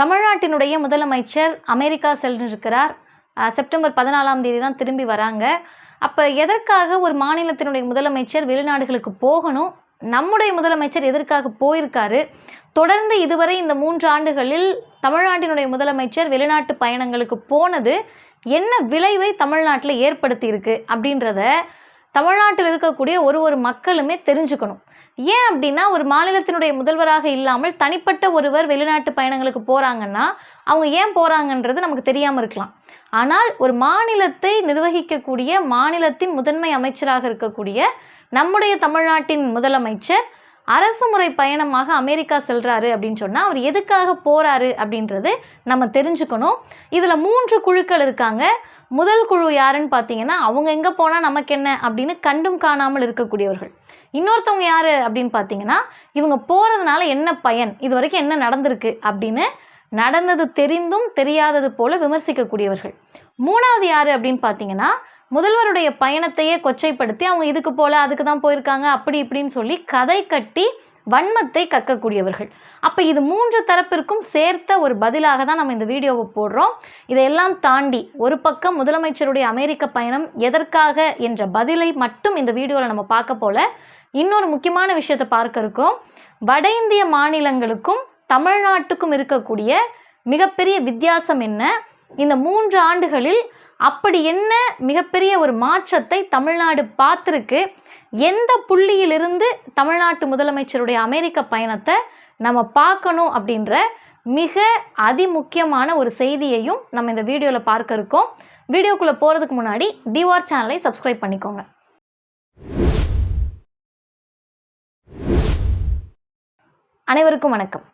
தமிழ்நாட்டினுடைய முதலமைச்சர் அமெரிக்கா சென்றிருக்கிறார். செப்டம்பர் பதினாலாம் தேதி தான் திரும்பி வராங்க. அப்போ எதற்காக ஒரு மாநிலத்தினுடைய முதலமைச்சர் வெளிநாடுகளுக்கு போகணும்? நம்முடைய முதலமைச்சர் எதற்காக போயிருக்காரு? தொடர்ந்து இதுவரை இந்த மூன்று ஆண்டுகளில் தமிழ்நாட்டினுடைய முதலமைச்சர் வெளிநாட்டு பயணங்களுக்கு போனது என்ன விளைவை தமிழ்நாட்டில் ஏற்படுத்தியிருக்கு அப்படின்றத தமிழ்நாட்டில் இருக்கக்கூடிய ஒரு ஒரு மக்களுமே தெரிஞ்சுக்கணும். ஏன் அப்படின்னா ஒரு மாநிலத்தினுடைய முதல்வராக இல்லாமல் தனிப்பட்ட ஒருவர் வெளிநாட்டு பயணங்களுக்கு போகிறாங்கன்னா அவங்க ஏன் போகிறாங்கன்றது நமக்கு தெரியாமல் இருக்கலாம். ஆனால் ஒரு மாநிலத்தை நிர்வகிக்கக்கூடிய மாநிலத்தின் முதன்மை அமைச்சராக இருக்கக்கூடிய நம்முடைய தமிழ்நாட்டின் முதலமைச்சர் அரசு முறை பயணமாக அமெரிக்கா செல்கிறாரு அப்படின்னு சொன்னால் அவர் எதுக்காக போகிறாரு அப்படின்றது நம்ம தெரிஞ்சுக்கணும். இதில் மூன்று குழுக்கள் இருக்காங்க. முதல் குழு யாருன்னு பார்த்தீங்கன்னா அவங்க எங்கே போனால் நமக்கு என்ன அப்படின்னு கண்டும் காணாமல் இருக்கக்கூடியவர்கள். இன்னொருத்தவங்க யார் அப்படின்னு பார்த்தீங்கன்னா இவங்க போகிறதுனால என்ன பயன் இது வரைக்கும் என்ன நடந்திருக்கு அப்படின்னு நடந்தது தெரிந்தும் தெரியாதது போல விமர்சிக்கக்கூடியவர்கள். மூணாவது யார் அப்படின்னு பார்த்தீங்கன்னா முதல்வருடைய பயணத்தையே கொச்சைப்படுத்தி அவங்க இதுக்கு போல அதுக்கு தான் போயிருக்காங்க அப்படி இப்படின்னு சொல்லி கதை கட்டி வன்மத்தை கக்கக்கூடியவர்கள். அப்போ இது மூன்று தரப்பிற்கும் சேர்த்த ஒரு பதிலாக தான் நம்ம இந்த வீடியோவை போடுறோம். இதையெல்லாம் தாண்டி ஒரு பக்கம் முதலமைச்சருடைய அமெரிக்க பயணம் எதற்காக என்ற பதிலை மட்டும் இந்த வீடியோவில் நம்ம பார்க்க போல இன்னொரு முக்கியமான விஷயத்தை பார்க்க இருக்கோம். வட இந்திய மாநிலங்களுக்கும் தமிழ்நாட்டுக்கும் இருக்கக்கூடிய மிகப்பெரிய வித்தியாசம் என்ன? இந்த மூன்று ஆண்டுகளில் அப்படி என்ன மிகப்பெரிய ஒரு மாற்றத்தை தமிழ்நாடு பார்த்துருக்கு? எந்த புள்ளியிலிருந்து தமிழ்நாட்டு முதலமைச்சருடைய அமெரிக்க பயணத்தை நம்ம பார்க்கணும் அப்படின்ற மிக அதிமுக்கியமான ஒரு செய்தியையும் நம்ம இந்த வீடியோவில் பார்க்க இருக்கோம். வீடியோக்குள்ளே போகிறதுக்கு முன்னாடி டிவார் சேனலை சப்ஸ்கிரைப் பண்ணிக்கோங்க. அனைவருக்கும் வணக்கம்.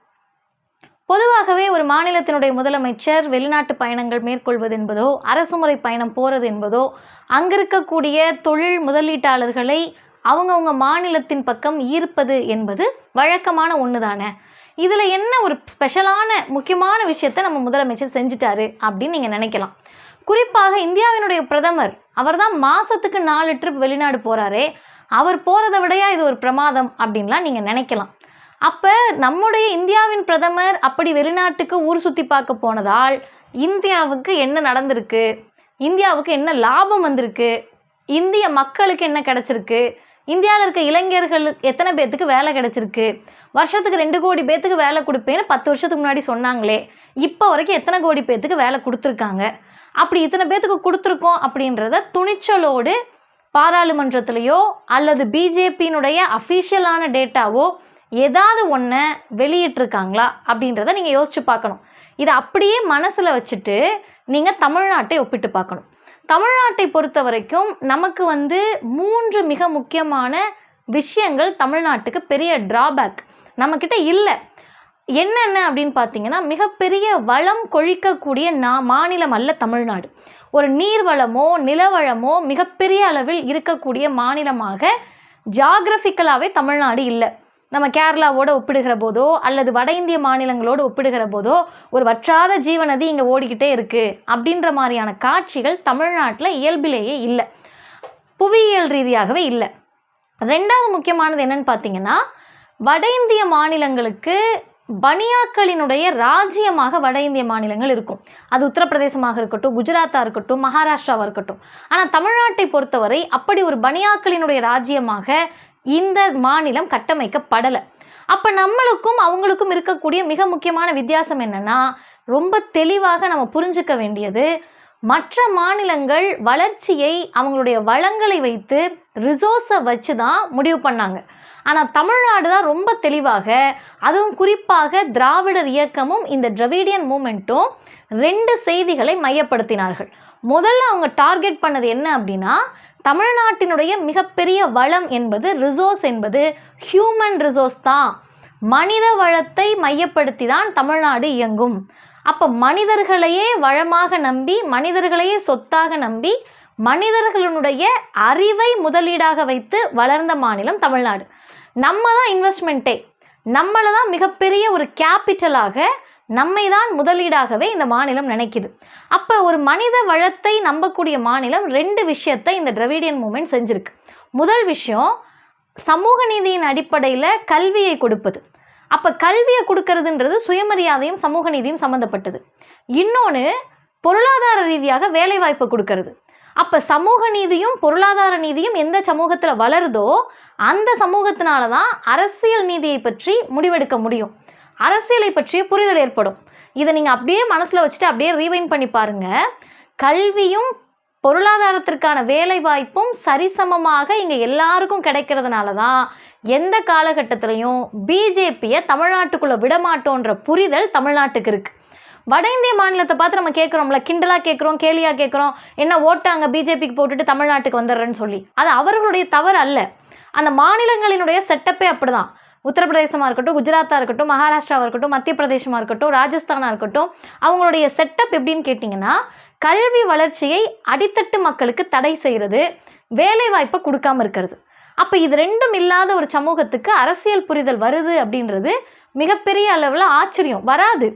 பொதுவாகவே ஒரு மாநிலத்தினுடைய முதலமைச்சர் வெளிநாட்டு பயணங்கள் மேற்கொள்வது என்பதோ அரசுமுறை பயணம் போகிறது என்பதோ அங்கிருக்கக்கூடிய தொழில் முதலீட்டாளர்களை அவங்கவுங்க மாநிலத்தின் பக்கம் ஈர்ப்பது என்பது வழக்கமான ஒன்று தானே இதில் என்ன ஒரு ஸ்பெஷலான முக்கியமான விஷயத்தை நம்ம முதலமைச்சர் செஞ்சிட்டாரு அப்படின்னு நீங்கள் நினைக்கலாம். குறிப்பாக இந்தியாவினுடைய பிரதமர் அவர் தான் மாதத்துக்கு நாலு ட்ரிப் வெளிநாடு போகிறாரே அவர் போகிறத விடையா இது ஒரு பிரமாதம் அப்படின்லாம் நீங்கள் நினைக்கலாம். அப்போ நம்முடைய இந்தியாவின் பிரதமர் அப்படி வெளிநாட்டுக்கு ஊர் சுற்றி பார்க்க போனதால் இந்தியாவுக்கு என்ன நடந்திருக்கு? இந்தியாவுக்கு என்ன லாபம் வந்திருக்கு? இந்திய மக்களுக்கு என்ன கிடச்சிருக்கு? இந்தியாவில் இருக்க இளைஞர்கள் எத்தனை பேர்த்துக்கு வேலை கிடச்சிருக்கு? வருஷத்துக்கு ரெண்டு கோடி பேர்த்துக்கு வேலை கொடுப்பேன்னு பத்து வருஷத்துக்கு முன்னாடி சொன்னாங்களே. இப்போ வரைக்கும் எத்தனை கோடி பேர்த்துக்கு வேலை கொடுத்துருக்காங்க? அப்படி இத்தனை பேர்த்துக்கு கொடுத்துருக்கோம் அப்படின்றத துணிச்சலோடு பாராளுமன்றத்திலேயோ அல்லது பிஜேபியினுடைய அஃபிஷியலான டேட்டாவோ ஏதாவது ஒன்றை வெளியிட்டிருக்காங்களா அப்படின்றத நீங்கள் யோசிச்சு பார்க்கணும். இதை அப்படியே மனசில் வச்சுட்டு நீங்கள் தமிழ்நாட்டை ஒப்பிட்டு பார்க்கணும். தமிழ்நாட்டை பொறுத்த வரைக்கும் நமக்கு வந்து மூன்று மிக முக்கியமான விஷயங்கள் தமிழ்நாட்டுக்கு பெரிய டிராபேக் நம்மக்கிட்ட இல்லை. என்னென்ன அப்படின்னு பார்த்தீங்கன்னா மிகப்பெரிய வளம் கொழிக்கக்கூடிய நா மாநிலம் அல்ல தமிழ்நாடு. ஒரு நீர்வளமோ நிலவளமோ மிகப்பெரிய அளவில் இருக்கக்கூடிய மாநிலமாக ஜாகிரபிக்கலாகவே தமிழ்நாடு இல்லை. நம்ம கேரளாவோட ஒப்பிடுகிற போதோ அல்லது வட இந்திய மாநிலங்களோடு ஒப்பிடுகிற போதோ ஒரு வற்றாத ஜீவநதி இங்கே ஓடிக்கிட்டே இருக்குது அப்படின்ற மாதிரியான காட்சிகள் தமிழ்நாட்டில் இயல்பிலேயே இல்லை. புவியியல் ரீதியாகவே இல்லை. ரெண்டாவது முக்கியமானது என்னன்னு பார்த்தீங்கன்னா வட இந்திய மாநிலங்களுக்கு பனியாக்களினுடைய ராஜ்யமாக வட இந்திய மாநிலங்கள் இருக்கும். அது உத்தரப்பிரதேசமாக இருக்கட்டும் குஜராத்தாக இருக்கட்டும் மகாராஷ்டிராவாக இருக்கட்டும். ஆனால் தமிழ்நாட்டை பொறுத்தவரை அப்படி ஒரு பனியாக்களினுடைய ராஜ்யமாக இந்த மாநிலம் கட்டமைக்கப்படலை. அப்போ நம்மளுக்கும் அவங்களுக்கும் இருக்கக்கூடிய மிக முக்கியமான வித்தியாசம் என்னென்னா ரொம்ப தெளிவாக நம்ம புரிஞ்சுக்க வேண்டியது மற்ற மாநிலங்கள் வளர்ச்சியை அவங்களுடைய வளங்களை வைத்து ரிசோர்ஸை வச்சு தான் முடிவு பண்ணாங்க. ஆனால் தமிழ்நாடு தான் ரொம்ப தெளிவாக அதுவும் குறிப்பாக திராவிடர் இயக்கமும் இந்த திராவிடியன் மூமெண்ட்டும் ரெண்டு செய்திகளை மையப்படுத்தினார்கள். முதல்ல அவங்க டார்கெட் பண்ணது என்ன அப்படின்னா தமிழ்நாட்டினுடைய மிகப்பெரிய வளம் என்பது ரிசோர்ஸ் என்பது ஹியூமன் ரிசோர்ஸ் தான். மனித வளத்தை மையப்படுத்தி தான் தமிழ்நாடு இயங்கும். அப்போ மனிதர்களையே வளமாக நம்பி மனிதர்களையே சொத்தாக நம்பி மனிதர்களுடைய அறிவை முதலீடாக வைத்து வளர்ந்த மாநிலம் தமிழ்நாடு. நம்ம தான் இன்வெஸ்ட்மெண்ட்டே நம்மளை தான் மிகப்பெரிய ஒரு கேபிட்டலாக நம்மை தான் முதலீடாகவே இந்த மாநிலம் நினைக்குது. அப்போ ஒரு மனித வளத்தை நம்பக்கூடிய மாநிலம் ரெண்டு விஷயத்தை இந்த திராவிடியன் மூமெண்ட் செஞ்சுருக்கு. முதல் விஷயம் சமூக நீதியின் அடிப்படையில் கல்வியை கொடுப்பது. அப்போ கல்வியை கொடுக்கறதுன்றது சுயமரியாதையும் சமூக நீதியும் சம்மந்தப்பட்டது இன்னொன்று பொருளாதார ரீதியாக வேலைவாய்ப்பு கொடுக்கறது. அப்போ சமூக நீதியும் பொருளாதார நீதியும் எந்த சமூகத்தில் வளருதோ அந்த சமூகத்தினால தான் அரசியல் நீதியை பற்றி முடிவெடுக்க முடியும். அரசியலை பற்றிய புரிதல் ஏற்படும். இதை நீங்கள் அப்படியே மனசில் வச்சுட்டு அப்படியே ரீவைன் பண்ணி பாருங்கள் கல்வியும் பொருளாதாரத்திற்கான வேலை வாய்ப்பும் சரிசமமாக இங்கே எல்லாருக்கும் கிடைக்கிறதுனால தான் எந்த காலகட்டத்திலையும் பிஜேபியை தமிழ்நாட்டுக்குள்ளே விடமாட்டோன்ற புரிதல் தமிழ்நாட்டுக்கு இருக்குது வட இந்திய மாநிலத்தை பார்த்து நம்ம கேட்குறோம்ல கிண்டலாக கேட்குறோம் கேலியாக கேட்குறோம் என்ன ஓட்டு அங்கே பிஜேபிக்கு போட்டுட்டு தமிழ்நாட்டுக்கு வந்துடுறேன்னு சொல்லி. அது அவர்களுடைய தவறு அல்ல. அந்த மாநிலங்களினுடைய செட்டப்பே அப்படிதான். உத்தரப்பிரதேசமாக இருக்கட்டும் குஜராத்தாக இருக்கட்டும் மகாராஷ்டிராவாக இருக்கட்டும் மத்திய பிரதேசமாக இருக்கட்டும் ராஜஸ்தானாக இருக்கட்டும் அவங்களுடைய செட்டப் எப்படின்னு கேட்டிங்கன்னா கல்வி வளர்ச்சியை அடித்தட்டு மக்களுக்கு தடை செய்கிறது வேலைவாய்ப்பை கொடுக்காம இருக்கிறது. அப்போ இது ரெண்டும் இல்லாத ஒரு சமூகத்துக்கு அரசியல் புரிதல் வருது அப்படின்றது மிகப்பெரிய அளவில் ஆச்சரியம் வராது.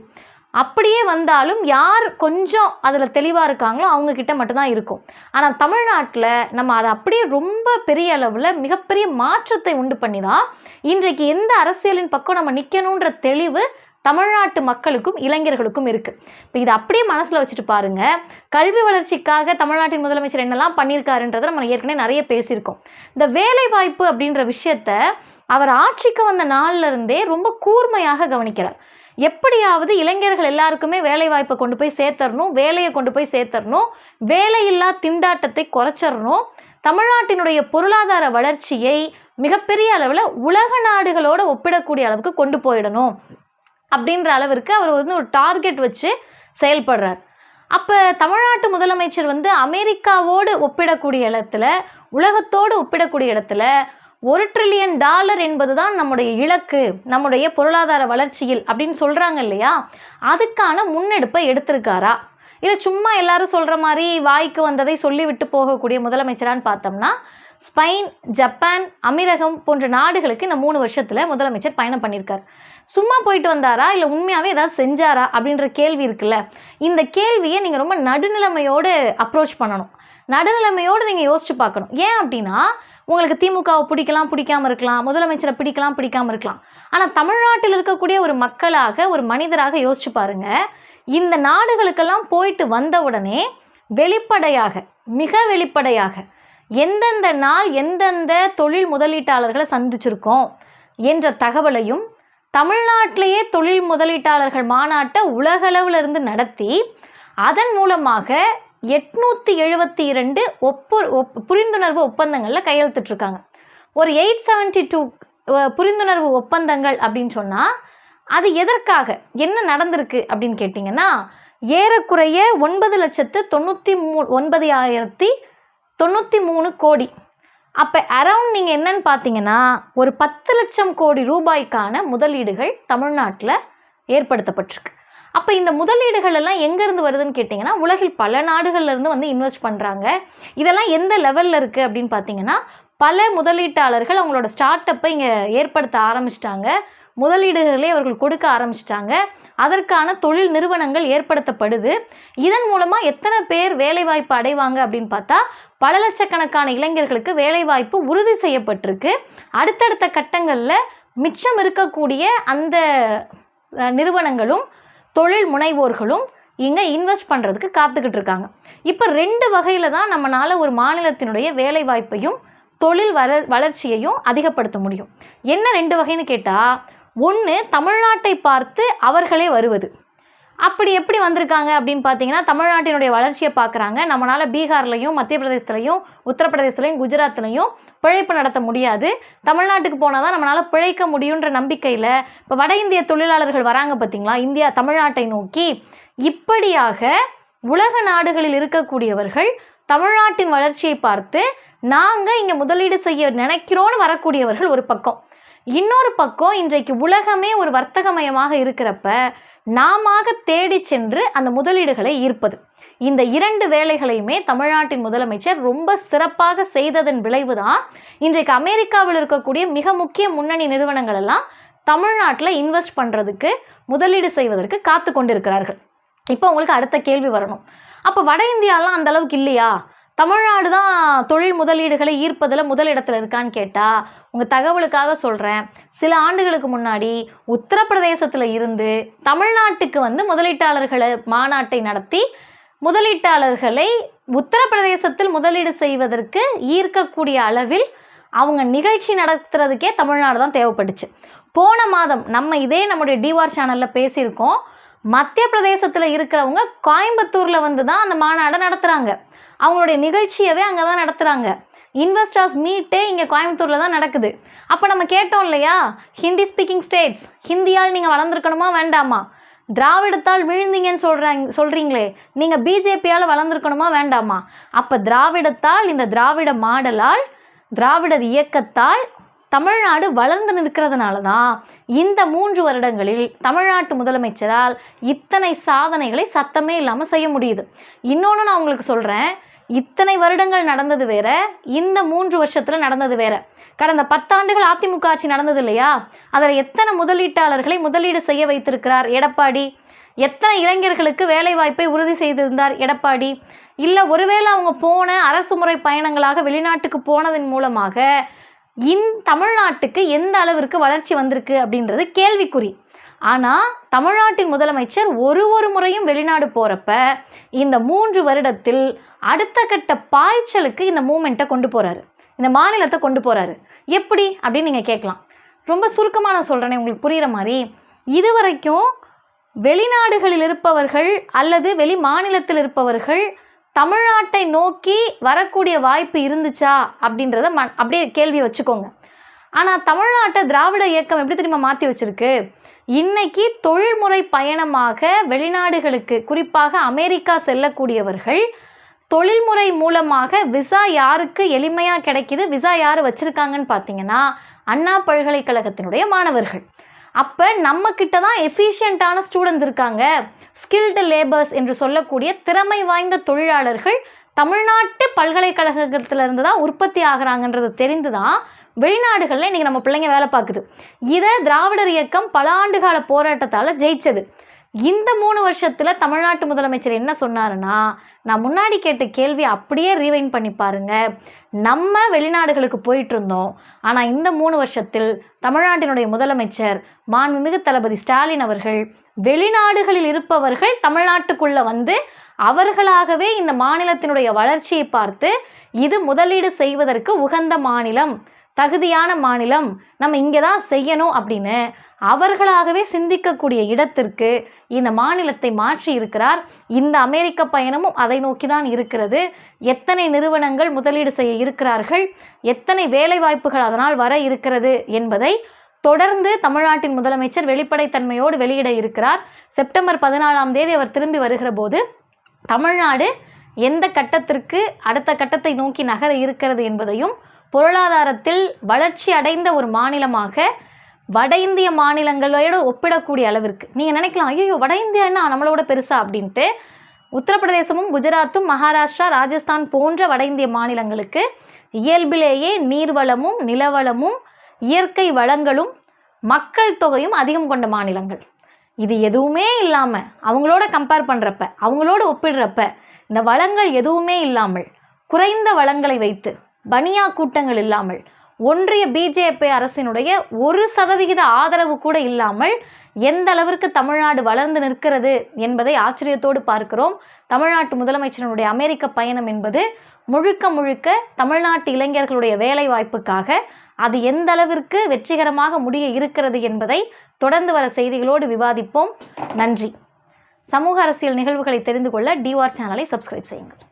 அப்படியே வந்தாலும் யார் கொஞ்சம் அதில் தெளிவாக இருக்காங்களோ அவங்கக்கிட்ட மட்டும்தான் இருக்கும். ஆனால் தமிழ்நாட்டில் நம்ம அதை அப்படியே ரொம்ப பெரிய அளவில் மிகப்பெரிய மாற்றத்தை உண்டு பண்ணி தான் இன்றைக்கு எந்த அரசியலின் பக்கம் நம்ம நிற்கணுன்ற தெளிவு தமிழ்நாட்டு மக்களுக்கும் இளைஞர்களுக்கும் இருக்குது இப்போ இதை அப்படியே மனசில் வச்சுட்டு பாருங்கள் கல்வி வளர்ச்சிக்காக தமிழ்நாட்டின் முதலமைச்சர் என்னெல்லாம் பண்ணியிருக்காருன்றதை நம்ம ஏற்கனவே நிறைய பேசியிருக்கோம். இந்த வேலைவாய்ப்பு அப்படின்ற விஷயத்த அவர் ஆட்சிக்கு வந்த நாள்ல இருந்தே ரொம்ப கூர்மையாக கவனிக்கிறார். எப்படியாவது இளைஞர்கள் எல்லாருக்குமே வேலைவாய்ப்பை கொண்டு போய் சேர்த்தரணும் வேலையை கொண்டு போய் சேர்த்தரணும் வேலையில்லா திண்டாட்டத்தை குறைச்சிடணும் தமிழ்நாட்டினுடைய பொருளாதார வளர்ச்சியை மிகப்பெரிய அளவில் உலக நாடுகளோடு ஒப்பிடக்கூடிய அளவுக்கு கொண்டு போயிடணும் அப்படின்ற அளவிற்கு அவர் வந்து ஒரு டார்கெட் வச்சு செயல்படுறார். அப்போ தமிழ்நாட்டு முதலமைச்சர் வந்து அமெரிக்காவோடு ஒப்பிடக்கூடிய இடத்துல உலகத்தோடு ஒப்பிடக்கூடிய இடத்துல ஒரு ட்ரில்லியன் டாலர் என்பது தான் நம்முடைய இலக்கு நம்முடைய பொருளாதார வளர்ச்சியில் அப்படின்னு சொல்கிறாங்க இல்லையா? அதுக்கான முன்னெடுப்பை எடுத்திருக்காரா? இல்லை சும்மா எல்லாரும் சொல்கிற மாதிரி வாய்க்கு வந்ததை சொல்லிவிட்டு போகக்கூடிய முதலமைச்சரான்னு பார்த்தோம்னா ஸ்பெயின் ஜப்பான் அமீரகம் போன்ற நாடுகளுக்கு இந்த மூணு வருஷத்தில் முதலமைச்சர் பயணம் பண்ணியிருக்கார். சும்மா போயிட்டு வந்தாரா? இல்லை உண்மையாகவே ஏதாவது செஞ்சாரா? அப்படின்ற கேள்வி இருக்குல்ல. இந்த கேள்வியை நீங்கள் ரொம்ப நடுநிலைமையோடு அப்ரோச் பண்ணணும். நடுநிலைமையோடு நீங்கள் யோசிச்சு பார்க்கணும். ஏன் அப்படின்னா உங்களுக்கு திமுகவை பிடிக்கலாம் பிடிக்காம இருக்கலாம் முதலமைச்சரை பிடிக்கலாம் பிடிக்காம இருக்கலாம். ஆனால் தமிழ்நாட்டில் இருக்கக்கூடிய ஒரு மக்களாக ஒரு மனிதராக யோசிச்சு பாருங்க. இந்த நாடுகளுக்கெல்லாம் போயிட்டு வந்த உடனே வெளிப்படையாக மிக வெளிப்படையாக எந்தெந்த நாள் எந்தெந்த தொழில் முதலீட்டாளர்களை சந்திச்சிருக்கோம் என்ற தகவலையும் தமிழ்நாட்டிலேயே தொழில் முதலீட்டாளர்கள் மாநாட்டை உலகளவில் இருந்து நடத்தி அதன் மூலமாக எட்நூற்றி எழுபத்தி இரண்டு ஒப்பு ஒப் புரிந்துணர்வு ஒப்பந்தங்களில் கையெழுத்திட்ருக்காங்க ஒரு எயிட் செவன்ட்டி டூ புரிந்துணர்வு ஒப்பந்தங்கள் அப்படின்னு சொன்னால் அது எதற்காக? என்ன நடந்திருக்கு அப்படின்னு கேட்டிங்கன்னா ஏறக்குறைய ஒன்பது லட்சத்து தொண்ணூற்றி மூ ஒன்பது ஆயிரத்தி தொண்ணூற்றி மூணு கோடி. அப்போ அரவுண்ட் நீங்கள் என்னன்னு பார்த்தீங்கன்னா ஒரு பத்து லட்சம் கோடி ரூபாய்க்கான முதலீடுகள் தமிழ்நாட்டில் ஏற்படுத்தப்பட்டிருக்கு. அப்போ இந்த முதலீடுகள் எல்லாம் எங்கேருந்து வருதுன்னு கேட்டிங்கன்னா உலகில் பல நாடுகள்லேருந்து வந்து இன்வெஸ்ட் பண்ணுறாங்க இதெல்லாம் எந்த லெவலில் இருக்குது அப்படின்னு பார்த்தீங்கன்னா பல முதலீட்டாளர்கள் அவங்களோட ஸ்டார்ட் அப்பை இங்கே ஏற்படுத்த ஆரம்பிச்சிட்டாங்க. முதலீடுகளே அவர்கள் கொடுக்க ஆரம்பிச்சிட்டாங்க. அதற்கான தொழில் நிறுவனங்கள் ஏற்படுத்தப்படுது. இதன் மூலமாக எத்தனை பேர் வேலைவாய்ப்பு அடைவாங்க அப்படின்னு பார்த்தா பல லட்சக்கணக்கான இளைஞர்களுக்கு வேலைவாய்ப்பு உறுதி செய்யப்பட்டிருக்கு. அடுத்தடுத்த கட்டங்களில் மிச்சம் இருக்கக்கூடிய அந்த நிறுவனங்களும் தொழில் முனைவோர்களும் இங்கே இன்வெஸ்ட் பண்ணுறதுக்கு காத்துக்கிட்டு இருக்காங்க இப்போ ரெண்டு வகையில் தான் நம்மளால் ஒரு மாநிலத்தினுடைய வேலைவாய்ப்பையும் தொழில் வள வளர்ச்சியையும் அதிகப்படுத்த முடியும். என்ன ரெண்டு வகைன்னு கேட்டால் ஒன்று தமிழ்நாட்டை பார்த்து அவர்களே வருவது. அப்படி எப்படி வந்திருக்காங்க அப்படின்னு பார்த்தீங்கன்னா தமிழ்நாட்டினுடைய வளர்ச்சியை பார்க்குறாங்க. நம்மளால் பீகார்லையும் மத்திய பிரதேசத்துலையும் உத்தரப்பிரதேசத்துலையும் குஜராத்லையும் பிழைப்பு நடத்த முடியாது. தமிழ்நாட்டுக்கு போனால் தான் நம்மளால் பிழைக்க முடியுன்ற நம்பிக்கையில் இப்போ வட இந்திய தொழிலாளர்கள் வராங்க பார்த்தீங்களா? இந்தியா தமிழ்நாட்டை நோக்கி இப்படியாக உலக நாடுகளில் இருக்கக்கூடியவர்கள் தமிழ்நாட்டின் வளர்ச்சியை பார்த்து நாங்கள் இங்கே முதலீடு செய்ய நினைக்கிறோன்னு வரக்கூடியவர்கள் ஒரு பக்கம். இன்னொரு பக்கம் இன்றைக்கு உலகமே ஒரு வர்த்தகமயமாக இருக்கிறப்ப நாம தேடி சென்று அந்த முதலீடுகளை ஈர்ப்பது. இந்த இரண்டு வேலைகளையுமே தமிழ்நாட்டின் முதலமைச்சர் ரொம்ப சிறப்பாக செய்ததன் விளைவுதான் இன்றைக்கு அமெரிக்காவில் இருக்கக்கூடிய மிக முக்கிய முன்னணி நிறுவனங்கள் எல்லாம் தமிழ்நாட்டில் இன்வெஸ்ட் பண்ணுறதுக்கு முதலீடு செய்வதற்கு காத்து கொண்டிருக்கிறார்கள். இப்போ உங்களுக்கு அடுத்த கேள்வி வரணும். அப்போ வட இந்தியாலாம் அந்த அளவுக்கு இல்லையா? தமிழ்நாடு தான் தொழில் முதலீடுகளை ஈர்ப்பதில் முதலிடத்தில் இருக்கான்னு கேட்டால் உங்கள் தகவலுக்காக சொல்கிறேன் சில ஆண்டுகளுக்கு முன்னாடி உத்தரப்பிரதேசத்தில் இருந்து தமிழ்நாட்டுக்கு வந்து முதலீட்டாளர்களை மாநாட்டை நடத்தி முதலீட்டாளர்களை உத்தரப்பிரதேசத்தில் முதலீடு செய்வதற்கு ஈர்க்கக்கூடிய அளவில் அவங்க நிகழ்ச்சி நடத்துறதுக்கே தமிழ்நாடு தான் தேவைப்பட்டுச்சு போன மாதம் நம்ம இதே நம்முடைய டிவார் சேனலில் பேசியிருக்கோம். மத்திய பிரதேசத்தில் இருக்கிறவங்க கோயம்புத்தூரில் வந்து தான் அந்த மாநாடை நடத்துகிறாங்க அவங்களுடைய நிகழ்ச்சியவே அங்கே தான் நடத்துகிறாங்க இன்வெஸ்டர்ஸ் மீட்டே இங்கே கோயம்புத்தூரில் தான் நடக்குது. அப்போ நம்ம கேட்டோம் இல்லையா? ஹிந்தி ஸ்பீக்கிங் ஸ்டேட்ஸ் ஹிந்தியால் நீங்கள் வளர்ந்துருக்கணுமா வேண்டாமா? திராவிடத்தால் வீழ்ந்தீங்கன்னு சொல்கிறாங்க சொல்கிறீங்களே நீங்கள் பிஜேபியால் வளர்ந்துருக்கணுமா வேண்டாமா? அப்போ திராவிடத்தால் இந்த திராவிட மாடலால் திராவிடர் இயக்கத்தால் தமிழ்நாடு வளர்ந்து நிற்கிறதுனால தான் இந்த மூன்று வருடங்களில் தமிழ்நாட்டு முதலமைச்சரால் இத்தனை சாதனைகளை சத்தமே இல்லாமல் செய்ய முடியுது. இன்னொன்று நான் உங்களுக்கு சொல்கிறேன் இத்தனை வருடங்கள் நடந்தது வேற இந்த மூன்று வருஷத்தில் நடந்தது வேற. கடந்த பத்தாண்டுகள் அதிமுக ஆட்சி நடந்தது இல்லையா? அதில் எத்தனை முதலீட்டாளர்களை முதலீடு செய்ய வைத்திருக்கிறார் எடப்பாடி? எத்தனை இளைஞர்களுக்கு வேலைவாய்ப்பை உறுதி செய்திருந்தார் எடப்பாடி? இல்லை ஒருவேளை அவங்க போன அரசு முறை பயணங்களாக வெளிநாட்டுக்கு போனதன் மூலமாக இந் தமிழ்நாட்டுக்கு எந்த அளவிற்கு வளர்ச்சி வந்திருக்கு அப்படின்றது கேள்விக்குறி. ஆனால் தமிழ்நாட்டின் முதலமைச்சர் ஒரு ஒரு முறையும் வெளிநாடு போகிறப்ப இந்த மூன்று வருடத்தில் அடுத்த கட்ட பாய்ச்சலுக்கு இந்த மூமெண்ட்டை கொண்டு போகிறாரு இந்த மாநிலத்தை கொண்டு போகிறாரு எப்படி? அப்படின்னு நீங்கள் கேட்கலாம். ரொம்ப சுருக்கமாக நான் சொல்கிறேனே உங்களுக்கு புரிகிற மாதிரி. இதுவரைக்கும் வெளிநாடுகளில் இருப்பவர்கள் அல்லது வெளி மாநிலத்தில் இருப்பவர்கள் தமிழ்நாட்டை நோக்கி வரக்கூடிய வாய்ப்பு இருந்துச்சா அப்படின்றத ம அப்படியே கேள்வியை வச்சுக்கோங்க. ஆனால் தமிழ்நாட்டை திராவிட இயக்கம் எப்படி தெரியுமா மாற்றி வச்சிருக்கு? இன்னைக்கு தொழில்முறை பயணமாக வெளிநாடுகளுக்கு குறிப்பாக அமெரிக்கா செல்லக்கூடியவர்கள் தொழில்முறை மூலமாக விசா யாருக்கு எளிமையாக கிடைக்கிது? விசா யார் வச்சுருக்காங்கன்னு பார்த்தீங்கன்னா அண்ணா பல்கலைக்கழகத்தினுடைய மாணவர்கள். அப்போ நம்ம கிட்ட தான் எஃபிஷியண்ட்டான ஸ்டூடெண்ட்ஸ் இருக்காங்க. ஸ்கில்டு லேபர்ஸ் என்று சொல்லக்கூடிய திறமை வாய்ந்த தொழிலாளர்கள் தமிழ்நாட்டு பல்கலைக்கழகத்திலிருந்து தான் உற்பத்தி ஆகிறாங்கன்றது தெரிந்து தான் வெளிநாடுகளில் இன்றைக்கி நம்ம பிள்ளைங்க வேலை பார்க்குது. இதை திராவிடர் இயக்கம் பல ஆண்டுகால போராட்டத்தால் ஜெயிச்சது. இந்த மூணு வருஷத்தில் தமிழ்நாட்டு முதலமைச்சர் என்ன சொன்னாருன்னா நான் முன்னாடி கேட்ட கேள்வி அப்படியே ரீவைன் பண்ணி பாருங்க. நம்ம வெளிநாடுகளுக்கு போயிட்டு இருந்தோம். ஆனால் இந்த மூணு வருஷத்தில் தமிழ்நாட்டினுடைய முதலமைச்சர் மாண்புமிகு தளபதி ஸ்டாலின் அவர்கள் வெளிநாடுகளில் இருப்பவர்கள் தமிழ்நாட்டுக்குள்ளே வந்து அவர்களாகவே இந்த மாநிலத்தினுடைய வளர்ச்சியை பார்த்து இது முதலீடு செய்வதற்கு உகந்த மாநிலம் தகுதியான மாநிலம் நம்ம இங்கே தான் செய்யணும் அப்படின்னு அவர்களாகவே சிந்திக்கக்கூடிய இடத்திற்கு இந்த மாநிலத்தை மாற்றி இருக்கிறார். இந்த அமெரிக்க பயணமும் அதை நோக்கி தான் இருக்கிறது. எத்தனை நிறுவனங்கள் முதலீடு செய்ய இருக்கிறார்கள்? எத்தனை வேலைவாய்ப்புகள் அதனால் வர இருக்கிறது என்பதை தொடர்ந்து தமிழ்நாட்டின் முதலமைச்சர் வெளிப்படைத்தன்மையோடு வெளியிட இருக்கிறார். செப்டம்பர் பதினாலாம் தேதி அவர் திரும்பி வருகிற போது தமிழ்நாடு எந்த கட்டத்திற்கு அடுத்த கட்டத்தை நோக்கி நகர இருக்கிறது என்பதையும் பொருளாதாரத்தில் வளர்ச்சி அடைந்த ஒரு மாநிலமாக வட இந்திய மாநிலங்களோடு ஒப்பிடக்கூடிய அளவிற்கு. நீங்கள் நினைக்கலாம் ஐயோ வட இந்தியான்னா நம்மளோட பெருசா அப்படின்ட்டு. உத்தரப்பிரதேசமும் குஜராத்தும் மகாராஷ்டிரா ராஜஸ்தான் போன்ற வட இந்திய மாநிலங்களுக்கு இயல்பிலேயே நீர்வளமும் நிலவளமும் இயற்கை வளங்களும் மக்கள் தொகையும் அதிகம் கொண்ட மாநிலங்கள். இது எதுவுமே இல்லாமல் அவங்களோட கம்பேர் பண்ணுறப்ப அவங்களோட ஒப்பிடுறப்ப இந்த வளங்கள் எதுவுமே இல்லாமல் குறைந்த வளங்களை வைத்து பனியா கூட்டங்கள் இல்லாமல் ஒன்றிய பிஜேபி அரசினுடைய ஒரு சதவிகித ஆதரவு கூட இல்லாமல் எந்த அளவிற்கு தமிழ்நாடு வளர்ந்து நிற்கிறது என்பதை ஆச்சரியத்தோடு பார்க்கிறோம். தமிழ்நாட்டு முதலமைச்சரினுடைய அமெரிக்க பயணம் என்பது முழுக்க முழுக்க தமிழ்நாட்டு இளைஞர்களுடைய வேலை வாய்ப்புக்காக அது எந்த அளவிற்கு வெற்றிகரமாக முடிய இருக்கிறது என்பதை தொடர்ந்து வர செய்திகளோடு விவாதிப்போம். நன்றி. சமூக அரசியல் நிகழ்வுகளை தெரிந்து கொள்ள டிஆர் சேனலை சப்ஸ்கிரைப் செய்யுங்கள்.